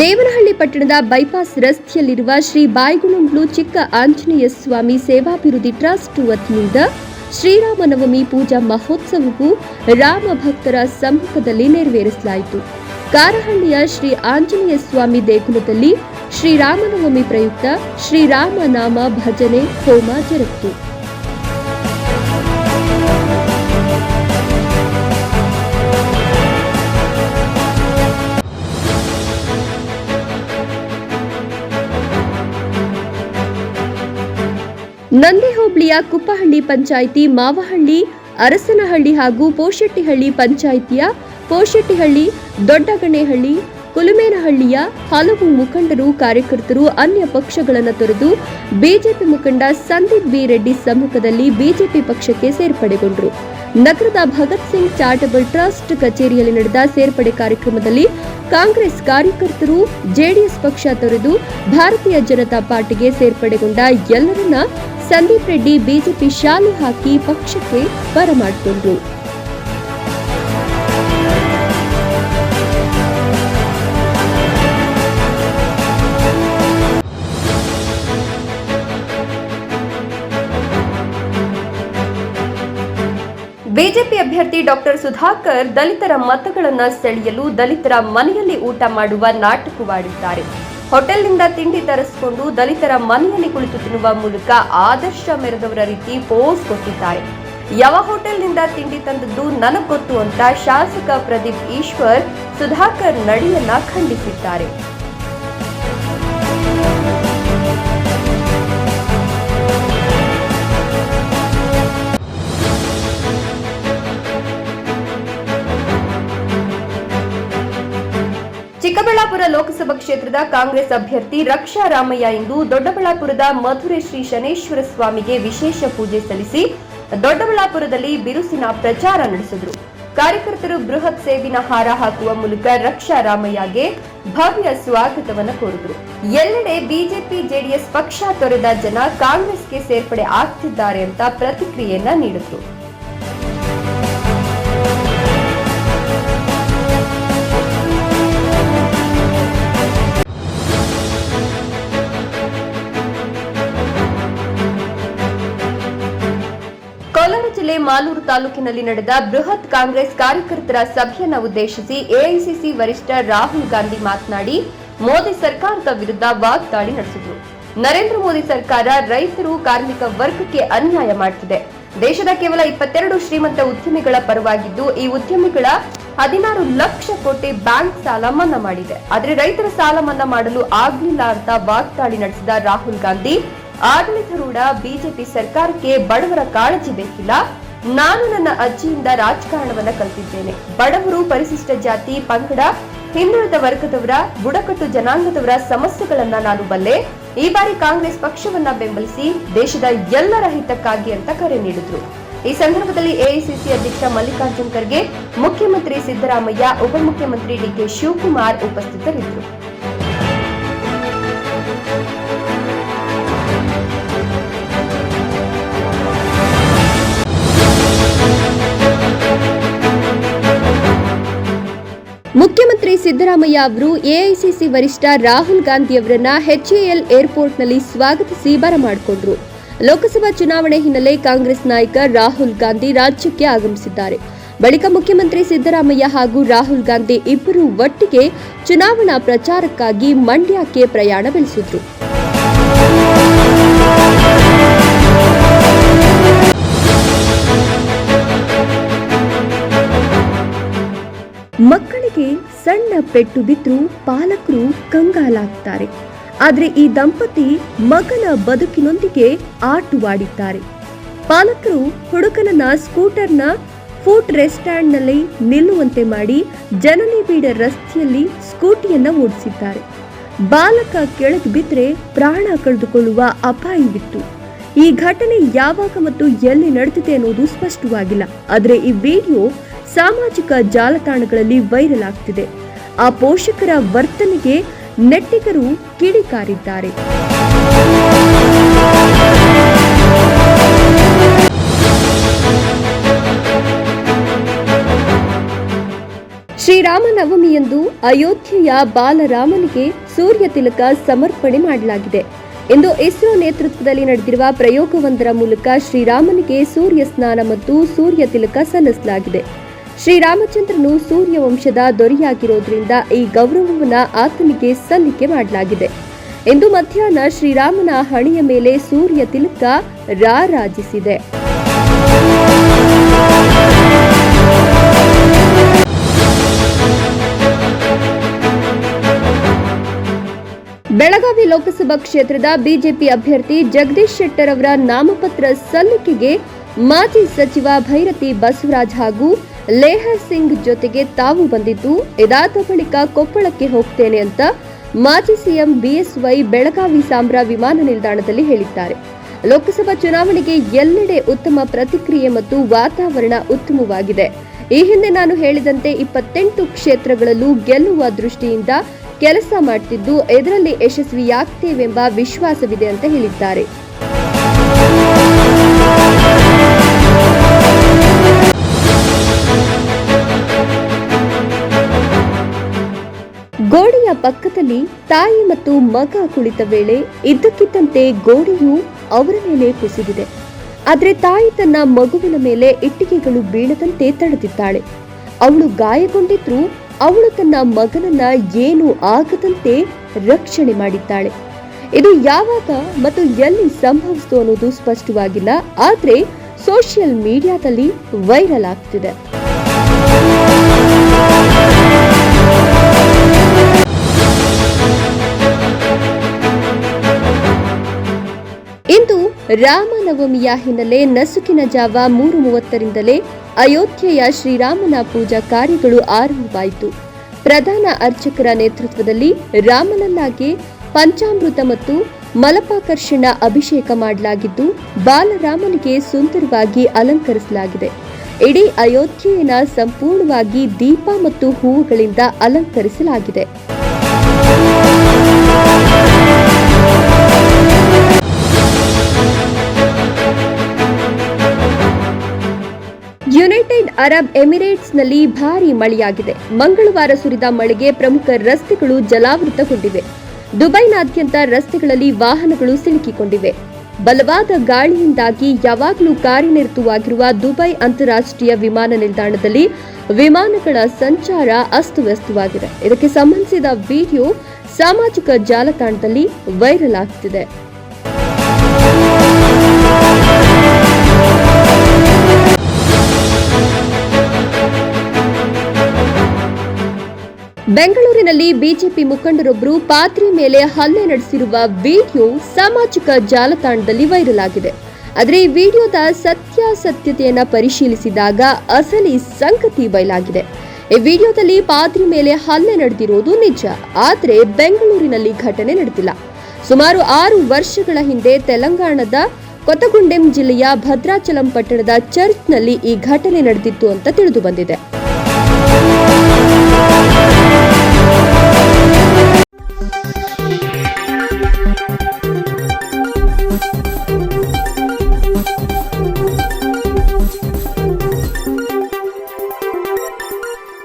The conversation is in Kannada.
ದೇವನಹಳ್ಳಿ ಪಟ್ಟಣದ ಬೈಪಾಸ್ ರಸ್ತೆಯಲ್ಲಿರುವ ಶ್ರೀ ಬಾಯ್ಗುಣಂಬ್ಲು ಚಿಕ್ಕ ಆಂಜನೇಯ ಸ್ವಾಮಿ ಸೇವಾಭಿವೃದ್ಧಿ ಟ್ರಸ್ಟ್ ವತಿಯಿಂದ ಶ್ರೀರಾಮನವಮಿ ಪೂಜಾ ಮಹೋತ್ಸವವು ರಾಮ ಭಕ್ತರ ಸಮ್ಮುಖದಲ್ಲಿ ನೆರವೇರಿಸಲಾಯಿತು. ಕಾರಹಳ್ಳಿಯ ಶ್ರೀ ಆಂಜನೇಯ ಸ್ವಾಮಿ ದೇಗುಲದಲ್ಲಿ ಶ್ರೀರಾಮನವಮಿ ಪ್ರಯುಕ್ತ ಶ್ರೀರಾಮನಾಮ ಭಜನೆ ಹೋಮ ಜರುಗಿತು. ನಂದಿ ಹೋಬಳಿಯ ಕುಪ್ಪಹಳ್ಳಿ ಪಂಚಾಯಿತಿ ಮಾವಹಳ್ಳಿ, ಅರಸನಹಳ್ಳಿ ಹಾಗೂ ಪೋಶೆಟ್ಟಿಹಳ್ಳಿ ಪಂಚಾಯಿತಿಯ ಪೋಶೆಟ್ಟಿಹಳ್ಳಿ, ದೊಡ್ಡಗಣೆಹಳ್ಳಿ, ಕುಲುಮೇನಹಳ್ಳಿಯ ಹಲವು ಮುಖಂಡರು, ಕಾರ್ಯಕರ್ತರು, ಅನ್ಯ ಪಕ್ಷಗಳನ್ನು ತೊರೆದು ಬಿಜೆಪಿ ಮುಖಂಡ ಸಂದೀಪ್ ಬಿ ರೆಡ್ಡಿ ಸಮ್ಮುಖದಲ್ಲಿ ಬಿಜೆಪಿ ಪಕ್ಷಕ್ಕೆ ಸೇರ್ಪಡೆಗೊಂಡರು. ನಗರದ ಭಗತ್ ಸಿಂಗ್ ಚಾರಿಟಬಲ್ ಟ್ರಸ್ಟ್ ಕಚೇರಿಯಲ್ಲಿ ನಡೆದ ಸೇರ್ಪಡೆ ಕಾರ್ಯಕ್ರಮದಲ್ಲಿ ಕಾಂಗ್ರೆಸ್ ಕಾರ್ಯಕರ್ತರು, ಜೆಡಿಎಸ್ ಪಕ್ಷ ತೊರೆದು ಭಾರತೀಯ ಜನತಾ ಪಾರ್ಟಿಗೆ ಸೇರ್ಪಡೆಗೊಂಡ ಎಲ್ಲರನ್ನ ಸಂದೀಪ್ ರೆಡ್ಡಿ ಬಿಜೆಪಿ ಶಾಲು ಹಾಕಿ ಪಕ್ಷಕ್ಕೆ ಬರಮಾಡಿಕೊಂಡ್ರು ಬಿಜೆಪಿ ಅಭ್ಯರ್ಥಿ ಡಾಕ್ಟರ್ ಸುಧಾಕರ್ ದಲಿತರ ಮತಗಳನ್ನು ಸೆಳೆಯಲು ದಲಿತರ ಮನೆಯಲ್ಲಿ ಊಟ ಮಾಡುವ ನಾಟಕವಾಡಿದ್ದಾರೆ. ಹೋಟೆಲ್ನಿಂದ ತಿಂಡಿ ತರಿಸಿಕೊಂಡು ದಲಿತರ ಮನೆಯಲ್ಲಿ ಕುಳಿತು ತಿನ್ನುವ ಮೂಲಕ ಆದರ್ಶ ಮೆರೆದವರ ರೀತಿ ಪೋಸ್ ಕೊಟ್ಟಿದ್ದಾರೆ. ಯಾವ ಹೋಟೆಲ್ನಿಂದ ತಿಂಡಿ ತಂದದ್ದು ನನಗ್ ಗೊತ್ತು ಅಂತ ಶಾಸಕ ಪ್ರದೀಪ್ ಈಶ್ವರ್ ಸುಧಾಕರ್ ನಡೆಯನ್ನ ಖಂಡಿಸಿದ್ದಾರೆ. ಚಿಕ್ಕಬಳ್ಳಾಪುರ ಲೋಕಸಭಾ ಕ್ಷೇತ್ರದ ಕಾಂಗ್ರೆಸ್ ಅಭ್ಯರ್ಥಿ ರಕ್ಷಾ ರಾಮಯ್ಯ ಇಂದು ದೊಡ್ಡಬಳ್ಳಾಪುರದ ಮಧುರೆ ಶ್ರೀ ಶನೇಶ್ವರ ಸ್ವಾಮಿಗೆ ವಿಶೇಷ ಪೂಜೆ ಸಲ್ಲಿಸಿ ದೊಡ್ಡಬಳ್ಳಾಪುರದಲ್ಲಿ ಬಿರುಸಿನ ಪ್ರಚಾರ ನಡೆಸಿದರು. ಕಾರ್ಯಕರ್ತರು ಬೃಹತ್ ಸೇವಿನ ಹಾರ ಹಾಕುವ ಮೂಲಕ ರಕ್ಷಾ ರಾಮಯ್ಯಗೆ ಭವ್ಯ ಸ್ವಾಗತವನ್ನು ಕೋರಿದರು. ಎಲ್ಲೆಡೆ ಬಿಜೆಪಿ, ಜೆಡಿಎಸ್ ಪಕ್ಷ ತೊರೆದ ಜನ ಕಾಂಗ್ರೆಸ್ಗೆ ಸೇರ್ಪಡೆ ಆಗ್ತಿದ್ದಾರೆ ಅಂತ ಪ್ರತಿಕ್ರಿಯೆಯನ್ನ ನೀಡಿದ್ರು. ಜಿಲ್ಲೆ ಮಾಲೂರು ತಾಲೂಕಿನಲ್ಲಿ ನಡೆದ ಬೃಹತ್ ಕಾಂಗ್ರೆಸ್ ಕಾರ್ಯಕರ್ತರ ಸಭೆಯನ್ನು ಉದ್ದೇಶಿಸಿ ಎಐಸಿಸಿ ವರಿಷ್ಠ ರಾಹುಲ್ ಗಾಂಧಿ ಮಾತನಾಡಿ, ಮೋದಿ ಸರ್ಕಾರದ ವಿರುದ್ಧ ವಾಗ್ದಾಳಿ ನಡೆಸಿದರು. ನರೇಂದ್ರ ಮೋದಿ ಸರ್ಕಾರ ರೈತರು ಕಾರ್ಮಿಕ ವರ್ಗಕ್ಕೆ ಅನ್ಯಾಯ ಮಾಡುತ್ತಿದೆ ದೇಶದ ಕೇವಲ ಇಪ್ಪತ್ತೆರಡು ಶ್ರೀಮಂತ ಉದ್ಯಮಿಗಳ ಪರವಾಗಿದ್ದು, ಈ ಉದ್ಯಮಿಗಳ ಹದಿನಾರು ಲಕ್ಷ ಕೋಟಿ ಬ್ಯಾಂಕ್ ಸಾಲ ಮನ್ನಾ ಮಾಡಿದೆ. ಆದರೆ ರೈತರ ಸಾಲ ಮನ್ನಾ ಮಾಡಲು ಆಗ್ಲಿಲ್ಲ ಅಂತ ವಾಗ್ದಾಳಿ ನಡೆಸಿದ ರಾಹುಲ್ ಗಾಂಧಿ ಆಡಳಿತಾರೂಢ ಬಿಜೆಪಿ ಸರ್ಕಾರಕ್ಕೆ ಬಡವರ ಕಾಳಜಿ ಬೇಕಿಲ್ಲ. ನಾನು ನನ್ನ ಅಜ್ಜಿಯಿಂದ ರಾಜಕಾರಣವನ್ನ ಕಲಿತಿದ್ದೇನೆ. ಬಡವರು ಪರಿಶಿಷ್ಟ ಜಾತಿ, ಪಂಗಡ, ಹಿಂದುಳಿದ ವರ್ಗದವರ, ಬುಡಕಟ್ಟು ಜನಾಂಗದವರ ಸಮಸ್ಯೆಗಳನ್ನ ನಾನು ಬಲ್ಲೆ. ಈ ಬಾರಿ ಕಾಂಗ್ರೆಸ್ ಪಕ್ಷವನ್ನ ಬೆಂಬಲಿಸಿ ದೇಶದ ಎಲ್ಲರ ಹಿತಕ್ಕಾಗಿ ಅಂತ ಕರೆ ನೀಡಿದ್ರು. ಈ ಸಂದರ್ಭದಲ್ಲಿ ಎಐಸಿಸಿ ಅಧ್ಯಕ್ಷ ಮಲ್ಲಿಕಾರ್ಜುನ್ ಖರ್ಗೆ ಮುಖ್ಯಮಂತ್ರಿ ಸಿದ್ದರಾಮಯ್ಯ, ಉಪಮುಖ್ಯಮಂತ್ರಿ ಡಿಕೆ ಶಿವಕುಮಾರ್ ಉಪಸ್ಥಿತರಿದ್ದರು. ಮುಖ್ಯಮಂತ್ರಿ ಸಿದ್ದರಾಮಯ್ಯ ಅವರು ಎಐಸಿಸಿ ವರಿಷ್ಠ ರಾಹುಲ್ ಗಾಂಧಿ ಅವರನ್ನ ಎಚ್ಎಎಲ್ ಏರ್ಪೋರ್ಟ್ನಲ್ಲಿ ಸ್ವಾಗತಿಸಿ ಬರಮಾಡಿಕೊಂಡ್ರು ಲೋಕಸಭಾ ಚುನಾವಣೆ ಹಿನ್ನೆಲೆ ಕಾಂಗ್ರೆಸ್ ನಾಯಕ ರಾಹುಲ್ ಗಾಂಧಿ ರಾಜ್ಯಕ್ಕೆ ಆಗಮಿಸಿದ್ದಾರೆ. ಬಳಿಕ ಮುಖ್ಯಮಂತ್ರಿ ಸಿದ್ದರಾಮಯ್ಯ ಹಾಗೂ ರಾಹುಲ್ ಗಾಂಧಿ ಇಬ್ಬರು ಒಟ್ಟಿಗೆ ಚುನಾವಣಾ ಪ್ರಚಾರಕ್ಕಾಗಿ ಮಂಡ್ಯಕ್ಕೆ ಪ್ರಯಾಣ ಬೆಳೆಸಿದ್ರು. ಮಕ್ಕಳಿಗೆ ಸಣ್ಣ ಪೆಟ್ಟು ಬಿದ್ದರೂ ಪಾಲಕರು ಕಂಗಾಲಾಗ್ತಾರೆ. ಆದರೆ ಈ ದಂಪತಿ ಮಗನ ಬದುಕಿನೊಂದಿಗೆ ಆಟವಾಡಿದ್ದಾರೆ. ಪಾಲಕರು ಹುಡುಗನನ್ನ ಸ್ಕೂಟರ್ನ ಫುಡ್ ರೆಸ್ಟ್ಯಾಂಡ್ನಲ್ಲಿ ನಿಲ್ಲುವಂತೆ ಮಾಡಿ ಜನನಿ ಬೀಡ ರಸ್ತೆಯಲ್ಲಿ ಸ್ಕೂಟಿಯನ್ನ ಓಡಿಸಿದ್ದಾರೆ. ಬಾಲಕ ಕೆಳಗೆ ಬಿದ್ದರೆ ಪ್ರಾಣ ಕಳೆದುಕೊಳ್ಳುವ ಅಪಾಯವಿತ್ತು. ಈ ಘಟನೆ ಯಾವಾಗ ಮತ್ತು ಎಲ್ಲಿ ನಡೆದಿದೆ ಅನ್ನೋದು ಸ್ಪಷ್ಟವಾಗಿಲ್ಲ. ಆದರೆ ಈ ವಿಡಿಯೋ ಸಾಮಾಜಿಕ ಜಾಲತಾಣಗಳಲ್ಲಿ ವೈರಲ್ ಆಗ್ತಿದೆ. ಆ ಪೋಷಕರ ವರ್ತನೆಗೆ ನೆಟ್ಟಿಗರು ಕಿಡಿಕಾರಿದ್ದಾರೆ. ಶ್ರೀರಾಮನವಮಿಯಂದು ಅಯೋಧ್ಯೆಯ ಬಾಲರಾಮನಿಗೆ ಸೂರ್ಯ ತಿಲಕ ಸಮರ್ಪಣೆ ಮಾಡಲಾಗಿದೆ. ಇಂದು ಇಸ್ರೋ ನೇತೃತ್ವದಲ್ಲಿ ನಡೆದಿರುವ ಪ್ರಯೋಗವೊಂದರ ಮೂಲಕ ಶ್ರೀರಾಮನಿಗೆ ಸೂರ್ಯ ಸ್ನಾನ ಮತ್ತು ಸೂರ್ಯ ತಿಲಕ ಸಲ್ಲಿಸಲಾಗಿದೆ. ಶ್ರೀರಾಮಚಂದ್ರನು ಸೂರ್ಯವಂಶದ ದೊರೆಯಾಗಿರೋದ್ರಿಂದ ಈ ಗೌರವವನ್ನು ಆತನಿಗೆ ಸಲ್ಲಿಕೆ ಮಾಡಲಾಗಿದೆ. ಇಂದು ಮಧ್ಯಾಹ್ನ ಶ್ರೀರಾಮನ ಹಣೆಯ ಮೇಲೆ ಸೂರ್ಯ ತಿಲಕ ರಾರಾಜಿಸಿದೆ. ಬೆಳಗಾವಿ ಲೋಕಸಭಾ ಕ್ಷೇತ್ರದ ಬಿಜೆಪಿ ಅಭ್ಯರ್ಥಿ ಜಗದೀಶ್ ಶೆಟ್ಟರ್ ಅವರ ನಾಮಪತ್ರ ಸಲ್ಲಿಕೆಗೆ ಮಾಜಿ ಸಚಿವ ಭೈರತಿ ಬಸವರಾಜ್ ಹಾಗೂ ಲೇಹರ್ ಸಿಂಗ್ ಜೊತೆಗೆ ತಾವು ಬಂದಿದ್ದು, ಇದಾದ ಬಳಿಕ ಕೊಪ್ಪಳಕ್ಕೆ ಹೋಗ್ತೇನೆ ಅಂತ ಮಾಜಿ ಸಿಎಂ ಬಿಎಸ್ವೈ ಬೆಳಗಾವಿ ಸಾಂಬ್ರಾ ವಿಮಾನ ನಿಲ್ದಾಣದಲ್ಲಿ ಹೇಳಿದ್ದಾರೆ. ಲೋಕಸಭಾ ಚುನಾವಣೆಗೆ ಎಲ್ಲೆಡೆ ಉತ್ತಮ ಪ್ರತಿಕ್ರಿಯೆ ಮತ್ತು ವಾತಾವರಣ ಉತ್ತಮವಾಗಿದೆ. ಈ ಹಿಂದೆ ನಾನು ಹೇಳಿದಂತೆ ಇಪ್ಪತ್ತೆಂಟು ಕ್ಷೇತ್ರಗಳಲ್ಲೂ ಗೆಲ್ಲುವ ದೃಷ್ಟಿಯಿಂದ ಕೆಲಸ ಮಾಡ್ತಿದ್ದು, ಇದರಲ್ಲಿ ಯಶಸ್ವಿಯಾಗ್ತೇವೆಂಬ ವಿಶ್ವಾಸವಿದೆ ಅಂತ ಹೇಳಿದ್ದಾರೆ. ಪಕ್ಕದಲ್ಲಿ ತಾಯಿ ಮತ್ತು ಮಗ ಕುಳಿತ ವೇಳೆ ಇದ್ದಕ್ಕಿದ್ದಂತೆ ಗೋಡೆಯು ಅವರ ಮೇಲೆ ಕುಸಿದಿದೆ. ಆದರೆ ತಾಯಿ ತನ್ನ ಮಗುವಿನ ಮೇಲೆ ಇಟ್ಟಿಗೆಗಳು ಬೀಳದಂತೆ ತಡೆದಿದ್ದಾಳೆ. ಅವಳು ಗಾಯಗೊಂಡಿದ್ರೂ ಅವಳು ತನ್ನ ಮಗನನ್ನ ಏನು ಆಗದಂತೆ ರಕ್ಷಣೆ ಮಾಡಿದ್ದಾಳೆ. ಇದು ಯಾವಾಗ ಮತ್ತು ಎಲ್ಲಿ ಸಂಭವಿಸಿತು ಅನ್ನೋದು ಸ್ಪಷ್ಟವಾಗಿಲ್ಲ. ಆದ್ರೆ ಸೋಷಿಯಲ್ ಮೀಡಿಯಾದಲ್ಲಿ ವೈರಲ್ ಆಗ್ತಿದೆ. ರಾಮನವಮಿಯ ಹಿನ್ನೆಲೆ ನಸುಕಿನ ಜಾವ ಮೂರು ಮೂವತ್ತರಿಂದಲೇ ಅಯೋಧ್ಯೆಯ ಶ್ರೀರಾಮನ ಪೂಜಾ ಕಾರ್ಯಗಳು ಆರಂಭವಾಯಿತು. ಪ್ರಧಾನ ಅರ್ಚಕರ ನೇತೃತ್ವದಲ್ಲಿ ರಾಮನಲ್ಲಾಗೆ ಪಂಚಾಮೃತ ಮತ್ತು ಮಲಪಾಕರ್ಷಣ ಅಭಿಷೇಕ ಮಾಡಲಾಗಿದ್ದು, ಬಾಲರಾಮನಿಗೆ ಸುಂದರವಾಗಿ ಅಲಂಕರಿಸಲಾಗಿದೆ. ಇಡೀ ಅಯೋಧ್ಯೆಯನ್ನ ಸಂಪೂರ್ಣವಾಗಿ ದೀಪ ಮತ್ತು ಹೂವುಗಳಿಂದ ಅಲಂಕರಿಸಲಾಗಿದೆ. ಅರಬ್ ಎಮಿರೇಟ್ಸ್ನಲ್ಲಿ ಭಾರೀ ಮಳೆಯಾಗಿದೆ. ಮಂಗಳವಾರ ಸುರಿದ ಮಳೆಗೆ ಪ್ರಮುಖ ರಸ್ತೆಗಳು ಜಲಾವೃತಗೊಂಡಿವೆ. ದುಬೈನಾದ್ಯಂತ ರಸ್ತೆಗಳಲ್ಲಿ ವಾಹನಗಳು ಸಿಲುಕಿಕೊಂಡಿವೆ. ಬಲವಾದ ಗಾಳಿಯಿಂದಾಗಿ ಯಾವಾಗಲೂ ಕಾರ್ಯನಿರತವಾಗಿರುವ ದುಬೈ ಅಂತಾರಾಷ್ಟ್ರೀಯ ವಿಮಾನ ನಿಲ್ದಾಣದಲ್ಲಿ ವಿಮಾನಗಳ ಸಂಚಾರ ಅಸ್ತವ್ಯಸ್ತವಾಗಿದೆ. ಇದಕ್ಕೆ ಸಂಬಂಧಿಸಿದ ವಿಡಿಯೋ ಸಾಮಾಜಿಕ ಜಾಲತಾಣದಲ್ಲಿ ವೈರಲ್ ಆಗ್ತಿದೆ. ಬೆಂಗಳೂರಿನಲ್ಲಿ ಬಿಜೆಪಿ ಮುಖಂಡರೊಬ್ಬರು ಪಾತ್ರೆ ಮೇಲೆ ಹಲ್ಲೆ ನಡೆಸಿರುವ ವಿಡಿಯೋ ಸಾಮಾಜಿಕ ಜಾಲತಾಣದಲ್ಲಿ ವೈರಲ್ ಆಗಿದೆ. ಆದರೆ ಈ ವಿಡಿಯೋದ ಸತ್ಯಾಸತ್ಯತೆಯನ್ನು ಪರಿಶೀಲಿಸಿದಾಗ ಅಸಲಿ ಸಂಗತಿ ಬಯಲಾಗಿದೆ. ಈ ವಿಡಿಯೋದಲ್ಲಿ ಪಾತ್ರಿ ಮೇಲೆ ಹಲ್ಲೆ ನಡೆದಿರುವುದು ನಿಜ, ಆದರೆ ಬೆಂಗಳೂರಿನಲ್ಲಿ ಘಟನೆ ನಡೆದಿಲ್ಲ. ಸುಮಾರು ಆರು ವರ್ಷಗಳ ಹಿಂದೆ ತೆಲಂಗಾಣದ ಕೊತಗುಂಡೆಂ ಜಿಲ್ಲೆಯ ಭದ್ರಾಚಲಂ ಪಟ್ಟಣದ ಚರ್ಚ್ನಲ್ಲಿ ಈ ಘಟನೆ ನಡೆದಿತ್ತು ಅಂತ ತಿಳಿದು ಬಂದಿದೆ. Música